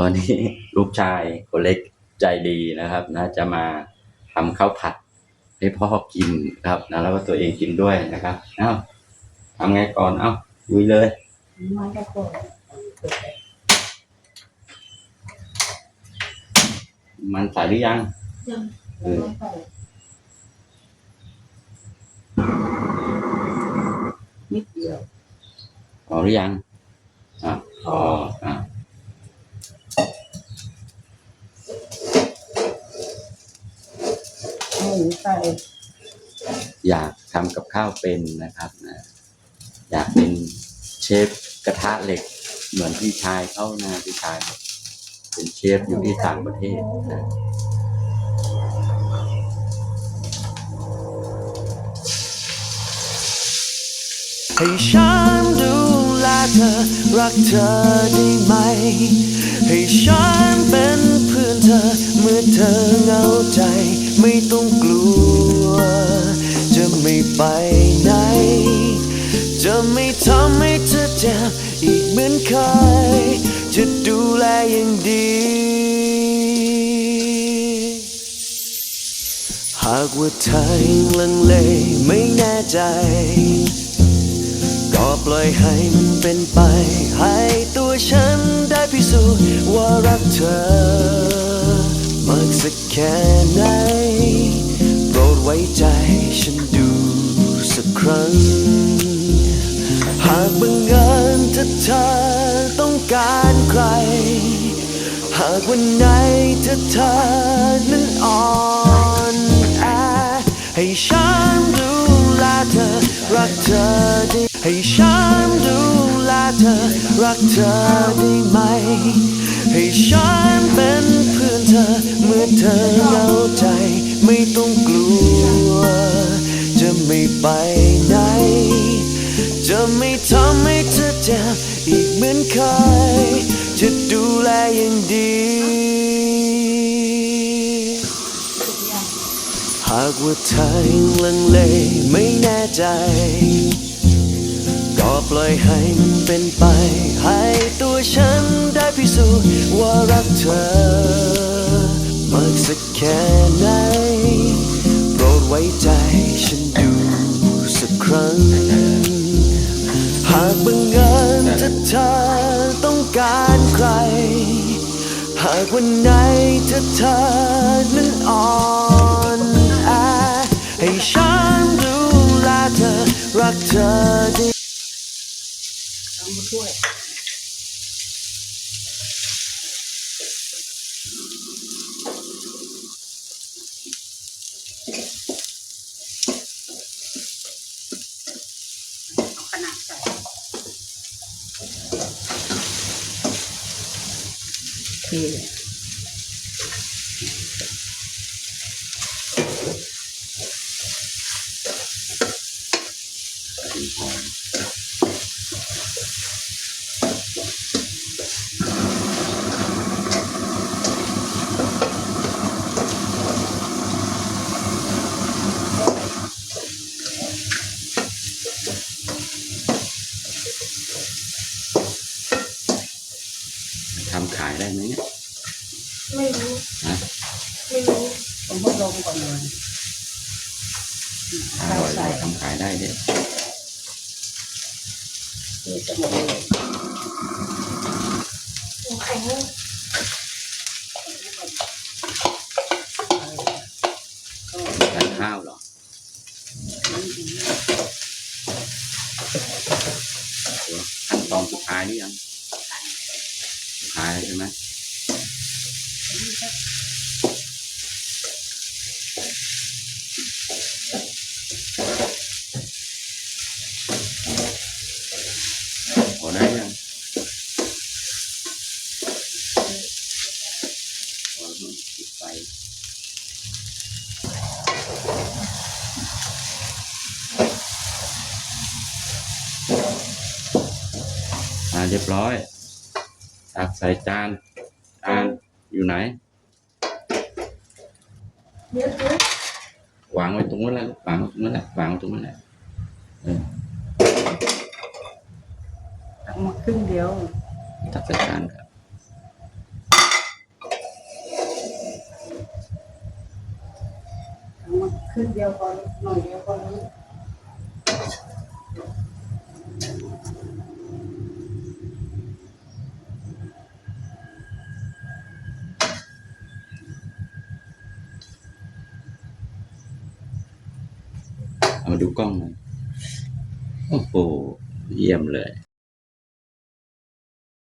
วันนี้ลูกชายคนเล็กใจดีนะครับนะจะมาทำข้าวผัดให้พ่อกินครับนะแล้วก็ตัวเองกินด้วยนะครับเอ้าทำไงก่อนเอ้าลุยเลยมันก็โกรธมันใส่หรือยังยังเออไม่ใส่นิดเดียวพอหรือยังอะพออะ เอาหมูใส่อยากทำกับข้าวเป็นนะครับนะอยากเป็นเชฟกระทะเหล็ก เหมือนพี่ชายเขานะพี่ชาย เป็นเชฟอยู่ที่ต่างประเทศนะให้ฉันดูแลเธอรักเธอได้ไหม ให้ฉันเป็น ออีกเหมือนเคย จะดูแลอย่างดี หากว่าเธอยังลังเลไม่แน่ใจ ก็ปล่อยให้มันเป็นไป ให้ตัวฉันได้พิสูจน์ว่ารักเธอมากสักแค่ไหนโปรดไว้ใจฉันดูสักครั้ง หากบังเอิญ เธอต้องการใคร หากวันไหนถ้าเธอนั้นอ่อนแอให้ฉันดูแลเธอ รักเธอได้ให้ฉันดูแลเธอ รักเธอได้ไหม ให้ฉันเป็นเพื่อนเธอ เมื่อเธอเหงาใจ ไม่ต้องกลัว จะไม่ไป ทำให้เธอเจ็บอีกเหมือนเคยจะดูแลอย่างดี หากว่าเธอยังลังเลไม่แน่ใจ ก็ปล่อยให้มันเป็นไป ให้ตัวฉันได้พิสูจน์ว่ารักเธอมากสักแค่ไหนโปรดไว้ใจฉันดูสักครั้งากบังเอิญถ้าเธอต้องการใคร หากวันไหนถ้าเธอนั้นอ่อนแอให้ฉันดูแลเธอรักเธอได้เอามาช่วยเอาขนาดใส่ โอเได้ไหมเนี่ย ไม่รู้ฮะ ไม่รู้ผมก็ลงก่อนเลยอร่อยเลยทำขายได้เนี่ยนี่จะหมดเลยแข็งทานข้าวเหรอเดี๋ยวขั้นตอนสุดท้ายหรือยังสุดท้ายแล้วใช่ไหม พอได้ยังพอแล้วมั้งปิดไฟอ่าเรียบร้อยตักใส่จานจานอยู่ไหน quảng với tụng lại quảng với tụng lại quảng với tụng lại đặt một cưng điều tất cả. Đặt một cưng điều còn nổi điều còn มาดูกล้องหน่อยโอ้โห เยี่ยมเลย